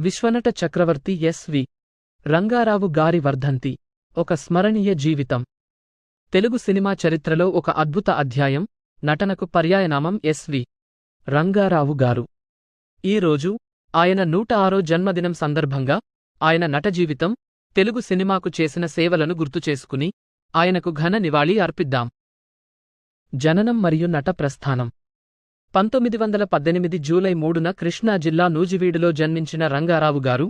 విశ్వనట చక్రవర్తి SV Rangarao గారి వర్ధంతి. ఒక స్మరణీయ జీవితం. తెలుగు సినిమా చరిత్రలో ఒక అద్భుత అధ్యాయం. నటనకు పర్యాయనామం ఎస్వి రంగారావు గారు. ఈరోజు ఆయన నూట ఆరో జన్మదినం సందర్భంగా ఆయన నట జీవితం తెలుగు సినిమాకు చేసిన సేవలను గుర్తుచేసుకుని ఆయనకు ఘన నివాళి అర్పిద్దాం. జననం మరియు నట ప్రస్థానం. పంతొమ్మిది వందల పద్దెనిమిది జూలై మూడున కృష్ణా జిల్లా నూజివీడులో జన్మించిన రంగారావు గారు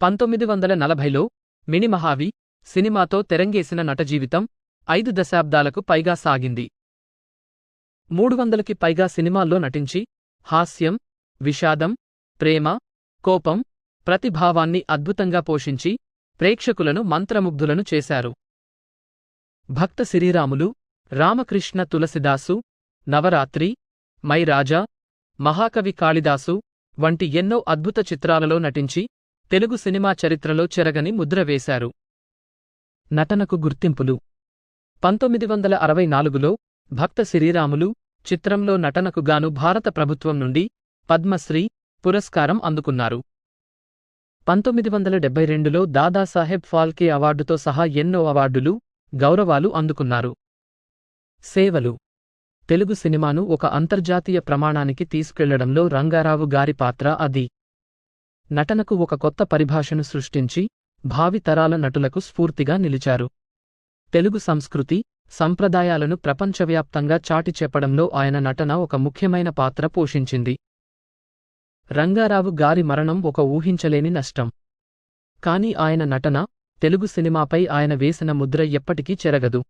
పంతొమ్మిది వందల నలభైలో మినిమహావి సినిమాతో తెరంగేసిన నటజీవితం ఐదు దశాబ్దాలకు పైగా సాగింది. మూడు వందలకి పైగా సినిమాల్లో నటించి హాస్యం విషాదం ప్రేమ కోపం ప్రతిభావాన్ని అద్భుతంగా పోషించి ప్రేక్షకులను మంత్రముగ్ధులను చేశారు. భక్త శ్రీరాములు రామకృష్ణ తులసిదాసు నవరాత్రి మై రాజా మహాకవి కాళిదాసు వంటి ఎన్నో అద్భుత చిత్రాలలో నటించి తెలుగు సినిమా చరిత్రలో చెరగని ముద్ర వేశారు. నటనకు గుర్తింపులు. పంతొమ్మిది వందల అరవై నాలుగులో భక్త శ్రీరాములు చిత్రంలో నటనకు గాను భారత ప్రభుత్వం నుండి పద్మశ్రీ పురస్కారం అందుకున్నారు. పంతొమ్మిది వందల డెబ్బై రెండులో దాదాసాహెబ్ ఫాల్కే అవార్డుతో సహా ఎన్నో అవార్డులు గౌరవాలు అందుకున్నారు. సేవలు. తెలుగు సినిమాను ఒక అంతర్జాతీయ ప్రమాణానికి తీసుకెళ్ళడంలో రంగారావు గారి పాత్ర అది. నటనకు ఒక కొత్త పరిభాషను సృష్టించి భావి తరాల నటులకు స్ఫూర్తిగా నిలిచారు. తెలుగు సంస్కృతి సంప్రదాయాలను ప్రపంచవ్యాప్తంగా చాటి చెప్పడంలో ఆయన నటన ఒక ముఖ్యమైన పాత్ర పోషించింది. రంగారావు గారి మరణం ఒక ఊహించలేని నష్టం. కాని ఆయన నటన తెలుగు సినిమాపై ఆయన వేసిన ముద్ర ఎప్పటికీ చెరగదు.